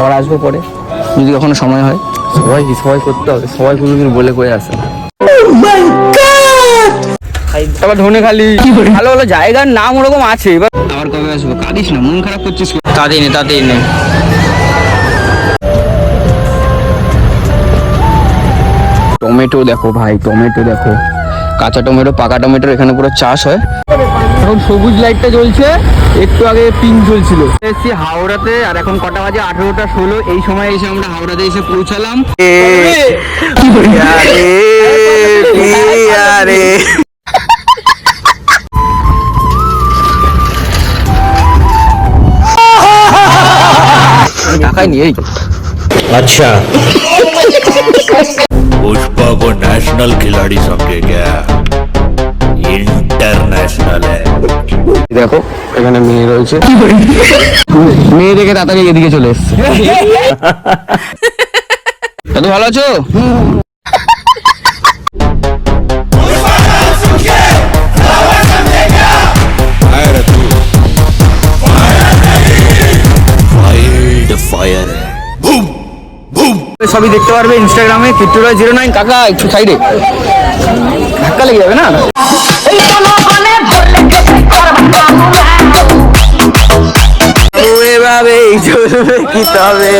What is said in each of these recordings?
আবার আসব পরে। যদি কখনো সময় হয়। সবাই কি সবাই করতে হবে। সবাই কোনোদিন বলে কয়ে আসে না। তারপর ধনে খালি। ভালো ভালো জায়গার নাম ওরকম আছে এবার আবার কবে আসব? কাঁদিস না মন খারাপ করছিস নে তাতেই নে টমেটো দেখো ভাই টমেটো দেখো। কাঁচা টমেটো পাকা টমেটোর এখানে পুরো চাষ হয়। এখন সবুজ লাইটটা জ্বলছে একটু আগে পিঙ্ক জ্বলছিল এসেছি হাওড়াতে আর এখন কটা বাজে আঠেরোটা ষোলো এই সময় এসে আমরা হাওড়াতে এসে পৌঁছালাম টাকাই নিয়ে এই अच्छा पुष्पा को नेशनल खिलाड़ी समझे क्या দেখো এখানে মেয়ে রয়েছে। মেয়ে দেখে তাড়াতাড়ি এদিকে চলে এসছে। ভালো আছো? সবই দেখতে পারবে ইনস্টাগ্রামে ফিফটি জিরো নাইন কাকা একটু সাইডে ধাক্কা লেগে যাবে না? এভাবেই চলবে কি তবে?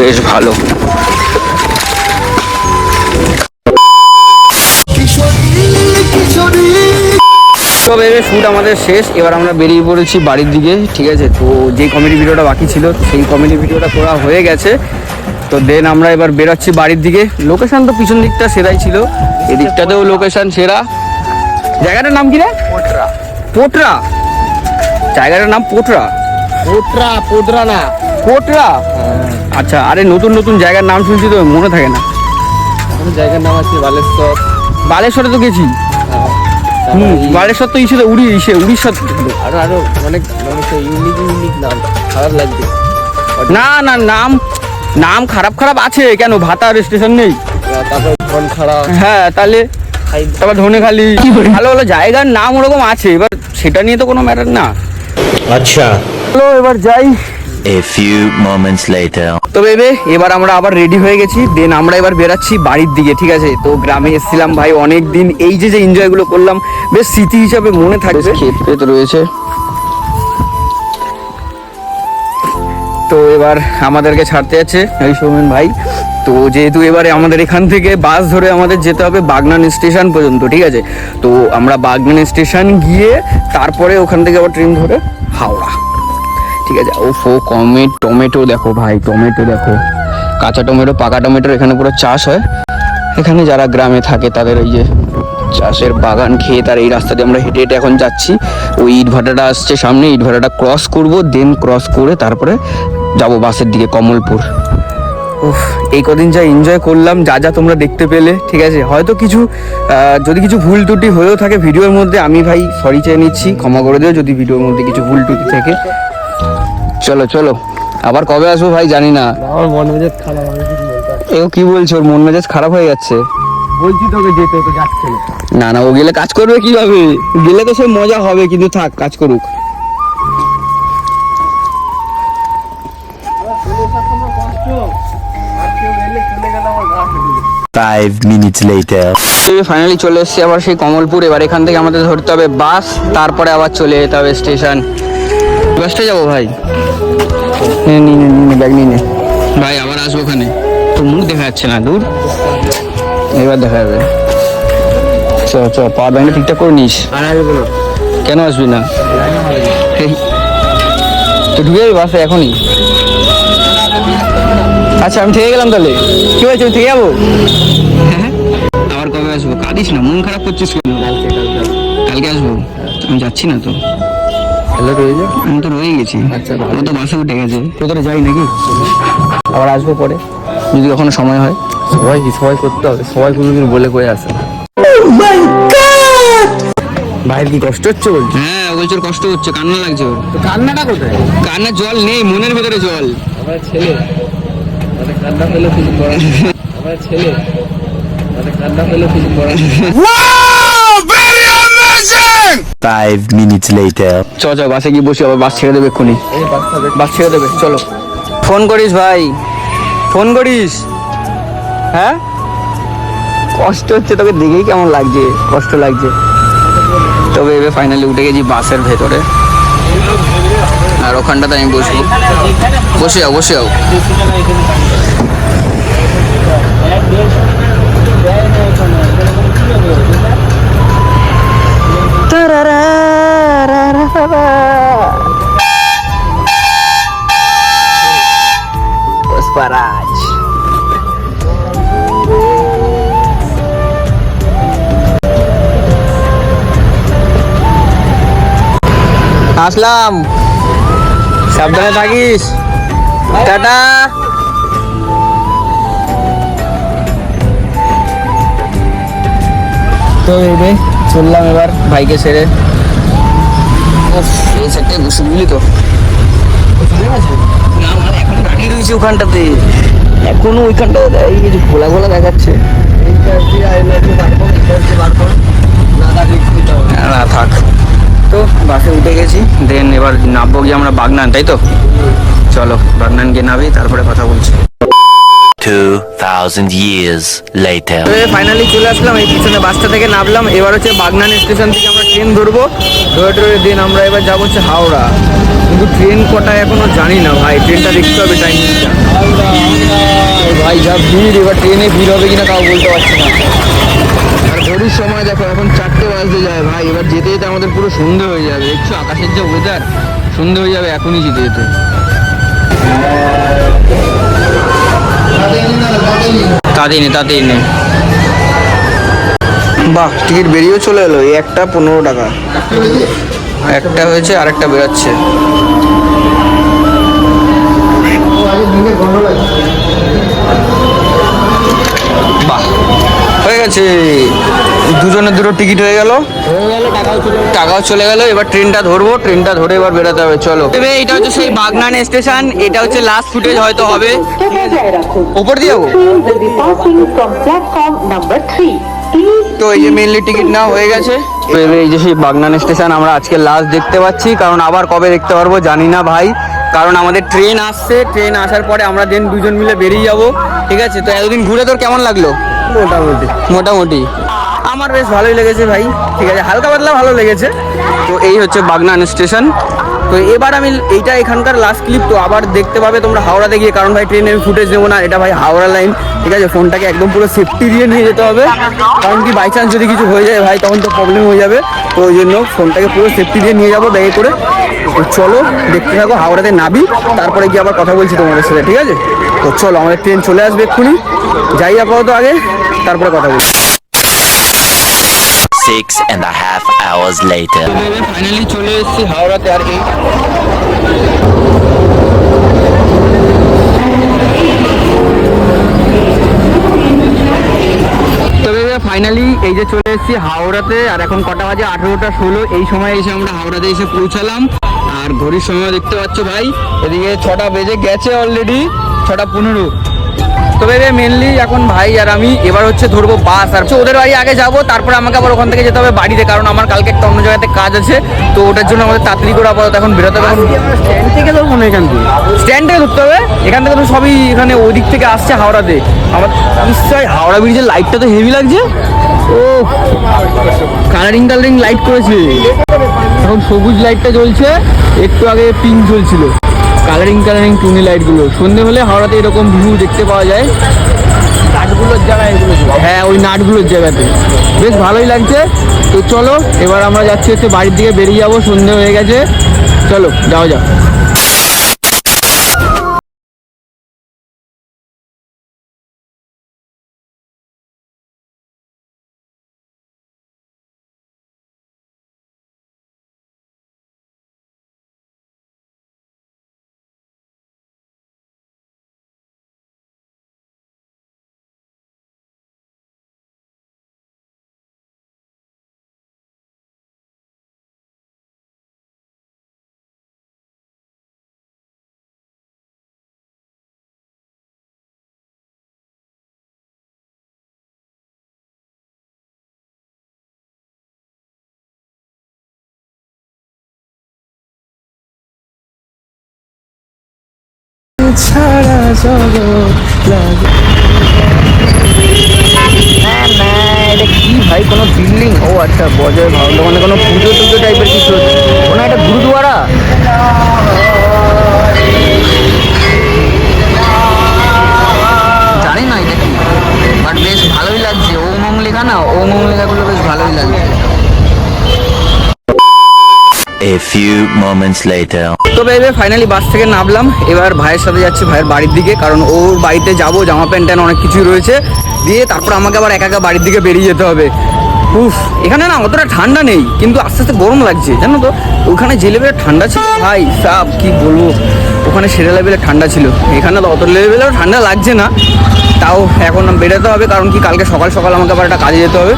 বেশ ভালো। শ্যুট আমাদের শেষ। এবার আমরা বেরিয়ে পড়েছি বাড়ির দিকে ঠিক আছে? তো যে কমেডি ভিডিওটা বাকি ছিল সেই কমেডি ভিডিওটা করা হয়ে গেছে। তো দেন আমরা এবার বেরোচ্ছি বাড়ির দিকে। লোকেশান তো পিছন দিকটা সেরাই ছিল। এদিকটাতেও লোকেশান সেরা। জায়গাটার নাম কি রে? পোটরা। পোটরা? জায়গাটার নাম পোটরা? পোটরা পোটরা? না পোটরা আচ্ছা আরে নতুন নতুন জায়গার নাম শুনছি তো মনে থাকে না। জায়গার নাম আছে বালেশ্বর। বালেশ্বরে তো গেছি। বালেশ্বর তো ইসে উড়ি ইসে উড়িষ্যা আরও আরও অনেক ইউনিক ইউনিক নাম। খারাপ লাগবে। না না নাম নাম খারাপ খারাপ আছে। কেন? ভাতার স্টেশন নেই। হ্যাঁ তাহলে তারপর ধনেখালি ভালো ভালো জায়গার নাম ওরকম আছে। এবার সেটা নিয়ে তো কোনো ম্যাটার না। আচ্ছা। এবার যাই। A few moments later. তো ভেবে এবার আমরা আবার রেডি হয়ে গেছি দেন আমরা এবার বেরাচ্ছি বাড়ির দিকে ঠিক আছে? তো গ্রামে এসেছিলাম ভাই অনেক দিন এই যে যে এনজয়গুলো করলাম বেশ স্মৃতি হিসাবে মনে থাকবে। ক্ষেত রয়েছে। তো এবার আমাদেরকে ছাড়তে যাচ্ছে এই সৌমেন ভাই। তো যেহেতু এবারে আমাদের এখান থেকে বাস ধরে আমাদের যেতে হবে বাগনান স্টেশন পর্যন্ত ঠিক আছে? তো আমরা বাগনান স্টেশন গিয়ে তারপরে ওখান থেকে আবার ট্রেন ধরে হাওড়া। ঠিক আছে। ও ফো, কমে টমেটো দেখো ভাই, টমেটো দেখো। কাঁচা টমেটো, পাকা টমেটোর এখানে পুরো চাষ হয়। এখানে যারা গ্রামে থাকে, তাদের ওই যে চাষের বাগান খেয়ে তার এই রাস্তা দিয়ে আমরা হেঁটে হেঁটে এখন যাচ্ছি। ওই ইট ভাটাটা আসছে সামনে ইট ভাটাটা ক্রস করব দেন ক্রস করে তারপরে যাব বাসের দিকে, কমলপুর। উফ, এই কদিন যা এনজয় করলাম, যা যা তোমরা দেখতে পেলে, ঠিক আছে? হয়তো কিছু যদি কিছু ভুল ত্রুটি হয়েও থাকে ভিডিওর মধ্যে আমি ভাই সরি চেয়ে নিচ্ছি। ক্ষমা করে দিও যদি ভিডিওর মধ্যে কিছু ভুল ত্রুটি থাকে। চলো চলো। আবার কবে আসব ভাই জানি না। আমার মন মেজাজ খারাপ এও কি বলছো? ওর মন মেজাজ খারাপ হয়ে যাচ্ছে। বলছি তোকে যেতে তো যাচ্ছে না। না ও গেলে কাজ করবে কীভাবে? গেলে তো সে মজা হবে কিন্তু থাক কাজ করুক। ফাইনালি চলে এসেছি আবার সেই কমলপুর। এবার এখান থেকে আমাদের ধরতে হবে বাস তারপরে আবার চলে যেতে হবে স্টেশন বাসটা যাব ভাই। নি নে নি ব্যাগ নিয়ে নে। ভাই আবার আসব ওখানে। তোর মুখ দেখা যাচ্ছে না দূর। এবার দেখা যাবে। চ চ পাওয়ার ব্যাংকটা ঠিকঠাক করে নিস। আর আসব না। কেন আসবি না? এই, তো ঢুকে যাবি বাসে এখনই? আচ্ছা আমি থেকে গেলাম তাহলে। কি হয়েছে থেকে যাব? হ্যাঁ। আবার কবে আসব? কাঁদিস না মন খারাপ করছিস কেন? কালকে আসব। আমি যাচ্ছি না তো। তাহলে রয়ে যা আমি তো রয়ে গেছি। আচ্ছা। ও তো বাসে উঠে গেছে। তোদের যাই নাকি? আবার আসব পরে। যদি কখনো সময় হয়। সবাই কি সবাই করতে হবে? সবাই কোনোদিন বলে কয়ে আসে না। ভাইয়ের কি কষ্ট হচ্ছে বলছি? হ্যাঁ বলছে কষ্ট হচ্ছে কান্না লাগছে ওর। তো কান্নাটা কোথায়? কান্নার জল নেই মনের ভেতরে জল। আমার ছেলে মানে কান্না পেলে কিছু করার। আমার ছেলে মানে কান্না পেলে কিছু করার নেই। Five minutes later. চ চ বাসে গিয়ে বসি আবার বাস ছেড়ে দেবে এক্ষুনি। বাস ছেড়ে দেবে চলো। ফোন করিস ভাই ফোন করিস। হ্যাঁ? কষ্ট হচ্ছে তোকে দেখেই কেমন লাগছে কষ্ট লাগছে। তবে এবার ফাইনালি উঠে গেছি বাসের ভেতরে। আর ওখানটাতে আমি বসবো। বসে যাও বসে যাও। আসলাম। সাবধানে থাকিস। টাটা। তো এবে চললাম এবার বাইকে ছেড়ে। এই বসে বুঝলি তো। না এখন দাঁড়িয়ে রয়েছে ওখানটাতে। এখনও ওইখানটাতে এই যে ঘোলা ঘোলা দেখাচ্ছে। না থাক। তো বাসে উঠে গেছি দেন এবার নামবো গিয়ে আমরা বাগনান তাই তো? চলো বাগনান গিয়ে নাবি তারপরে কথা বলছি। Two thousand years later. Finally চলে আসলাম এই পিছনে বাসটা থেকে নামলাম। এবার হচ্ছে বাগনান স্টেশন থেকে আমরা ট্রেন ধরবো। ধরে ধরে দিন আমরা এবার যাব হচ্ছে হাওড়া। কিন্তু ট্রেন কটায় এখনও জানি না ভাই ট্রেনটা দেখতে হবে টাইমিংটা ভাই যা ভিড় এবার ট্রেনে ভিড় হবে কিনা তাও বলতে পারছি না। আর ঘড়ির সময় দেখো এখন চারটে বাজতে যায় ভাই এবার যেতে যেতে আমাদের পুরো সন্ধে হয়ে যাবে। দেখছ আকাশের যে ওয়েদার সন্ধে হয়ে যাবে এখনই যেতে যেতে। তাতেই নেই, তাতেই বাহ, টিকিট বেরিয়েও চলে এলো, এই একটা পনেরো টাকা। একটা হয়েছে, আরেকটা বেরোচ্ছে। বাহ, হয়ে গেছে। দুজনের দুটো টিকিট হয়ে গেল। টাকাও চলে গেল এবার ট্রেনটা ধরবো ট্রেনটা ধরে এবার বেরোতে হবে চলো। এবার এটা হচ্ছে সেই বাগনান স্টেশন এটা হচ্ছে লাস্ট ফুটেজ হয়তো হবে। ওপর দিয়ে যাব? Train will be passing from platform number 3. Please তো এই যে মেনলি টিকিট না হয়ে গেছে। তো এই যে সেই বাগনান স্টেশন আমরা আজকে লাস্ট দেখতে পাচ্ছি কারণ আবার কবে দেখতে পারব জানি না ভাই। কারণ আমাদের ট্রেন আসছে ট্রেন আসার পরে আমরা দেন দুজন মিলে বেরিয়ে যাব ঠিক আছে? তো এতদিন ঘুরে তোর কেমন লাগল? মোটামুটি। মোটামুটি। আমার বেশ ভালোই লেগেছে ভাই। ঠিক আছে, হালকা পাতলা ভালো লেগেছে। তো এই হচ্ছে বাগনান স্টেশন তো এবার আমি এইটা এখানকার লাস্ট ক্লিপ তো আবার দেখতে পাবে তোমরা হাওড়াতে গিয়ে। কারণ ভাই ট্রেনে আমি ফুটেজ নেব না, এটা ভাই হাওড়া লাইন ঠিক আছে ফোনটাকে একদম পুরো সেফটি দিয়ে নিয়ে যেতে হবে। কারণ কি বাই চান্স যদি কিছু হয়ে যায় ভাই, তখন তো প্রবলেম হয়ে যাবে। তো ওই জন্য ফোনটাকে পুরো সেফটি দিয়ে নিয়ে যাব ব্যাগে করে। তো চলো, দেখতে থাকো হাওড়াতে নাবি। তারপরে গিয়ে আবার কথা বলছি তোমাদের সাথে, ঠিক আছে? তো চলো, আমাদের ট্রেন চলে আসবে এক্ষুনি। যাই আপাতত আগে, তারপরে কথা বলছি। Six and a half hours later. Finally চলে এসেছি হাওড়াতে আর তবে ফাইনালি এই যে চলে এসেছি হাওড়াতে, আর এখন কটা বাজে? আঠেরোটা ষোলো। এই সময় এসে আমরা হাওড়াতে এসে পৌঁছালাম। আর ঘড়ির সময় দেখতে পাচ্ছ ভাই, এদিকে ছটা বেজে গেছে অলরেডি ছটা পনেরো। তবে মেনলি এখন ভাই আর আমি এবার হচ্ছে ধরবো বাস আর ওদের বাড়ি আগে যাব তারপরে আমাকে আবার ওখান থেকে যেতে হবে বাড়িতে কারণ আমার কালকে একটা অন্য জায়গাতে কাজ আছে। তো ওটার জন্য আমাদের তাড়াতাড়ি করে আপাতত এখন বেরোতে হবে। স্ট্যান্ড থেকে ধরবো না এখান থেকে? স্ট্যান্ড থেকে ধরতে হবে। এখান থেকে তো সবই এখানে ওদিক থেকে আসছে হাওড়াতে। আমার নিশ্চয়ই হাওড়া ব্রিজের লাইটটা তো হেভি লাগছে। ও কালারিং কালারিং লাইট করেছে। এখন সবুজ লাইটটা জ্বলছে একটু আগে পিঙ্ক জ্বলছিল। কালারিং কালারিং টুনি লাইটগুলো সন্ধে হলে হাওড়াতে এরকম ভিউ দেখতে পাওয়া যায়। নাটগুলোর জায়গায় এগুলো হ্যাঁ ওই নাটগুলোর জায়গাতে। বেশ ভালোই লাগছে। তো চলো এবার আমরা যাচ্ছি হচ্ছে বাড়ির দিকে বেরিয়ে যাব সন্ধে হয়ে গেছে। চলো যাওয়া যাও ছাড়া জগৎ লাগে। কি ভাই? কোনো বিল্ডিং ও আচ্ছা বজয় ভালো মানে কোনো পুজো A few moments later. তো বেবে ফাইনালি বাস থেকে নামলাম। এবার ভাইয়ের সাথে যাচ্ছি ভাইয়ের বাড়ির দিকে, কারণ ওর বাড়িতে যাব, জামা প্যান্ট ট্যান্ট অনেক কিছুই রয়েছে। দিয়ে তারপর আমাকে আবার একা একা বাড়ির দিকে বেরিয়ে যেতে হবে। উফ, এখানে না অতটা ঠান্ডা নেই, কিন্তু আস্তে আস্তে গরম লাগছে, জানো তো? ওখানে যে লেভেলের ঠান্ডা ছিল, ভাই সাব, কি বলব? ওখানে সেরা লেভেলের ঠান্ডা ছিল। এখানে তো অত লেভেলের ঠান্ডা লাগছে না। তাও এখন বেরোতে হবে, কারণ কি কালকে সকাল সকাল আমাকে আবার একটা কাজে যেতে হবে।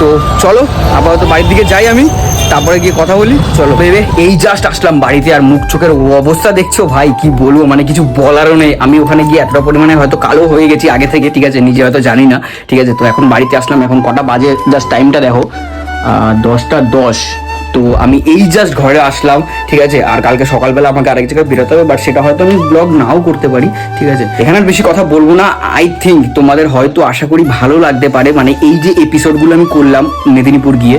তো চলো, আপাতত বাড়ির দিকে যাই আমি। তারপরে গিয়ে কথা বলি? চলো। ভেবে এই জাস্ট আসলাম বাড়িতে আর মুখ চোখের অবস্থা দেখছ? ভাই, কি বলব? মানে কিছু বলারও নেই। আমি ওখানে গিয়ে এতটা পরিমাণে হয়তো কালো হয়ে গেছি আগে থেকে, ঠিক আছে? নিজে হয়তো জানি না। ঠিক আছে, তো এখন বাড়িতে আসলাম। এখন কটা বাজে? জাস্ট টাইমটা দেখো। দশটা দশ। তো আমি এই জাস্ট ঘরে আসলাম, ঠিক আছে? আর কালকে সকালবেলা আমাকে আরেক জায়গায় বেরোতে হবে বাট সেটা হয়তো আমি ব্লগ নাও করতে পারি, ঠিক আছে? এখানে আর বেশি কথা বলব না আই থিঙ্ক তোমাদের হয়তো আশা করি ভালো লাগতে পারে মানে এই যে এপিসোডগুলো আমি করলাম মেদিনীপুর গিয়ে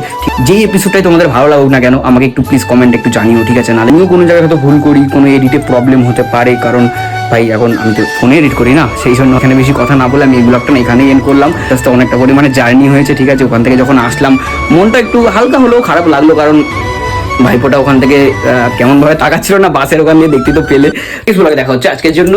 যেই এপিসোডটাই তোমাদের ভালো লাগুক না কেন, আমাকে একটু প্লিজ কমেন্ট একটু জানিও, ঠিক আছে? নাহলে আমিও কোনো জায়গায় হয়তো ভুল করি, কোনো এডিটে প্রবলেম হতে পারে, কারণ ভাই, এখন আমি তো ফোনে এডিট করি না। সেই জন্য এখানে বেশি কথা না বলে আমি এই ব্লগটা না এখানেই এন্ড করলাম। জাস্ট অনেকটা পরিমাণে জার্নি হয়েছে, ঠিক আছে? ওখান থেকে যখন আসলাম, মনটা একটু হালকা হলেও খারাপ লাগল, কারণ ভাইপোটা ওখান থেকে কেমন ভাবে তাকাচ্ছিল না, বাসের ওখান দিয়ে দেখতে তো পেলে। কিছু দেখা হচ্ছে। আজকের জন্য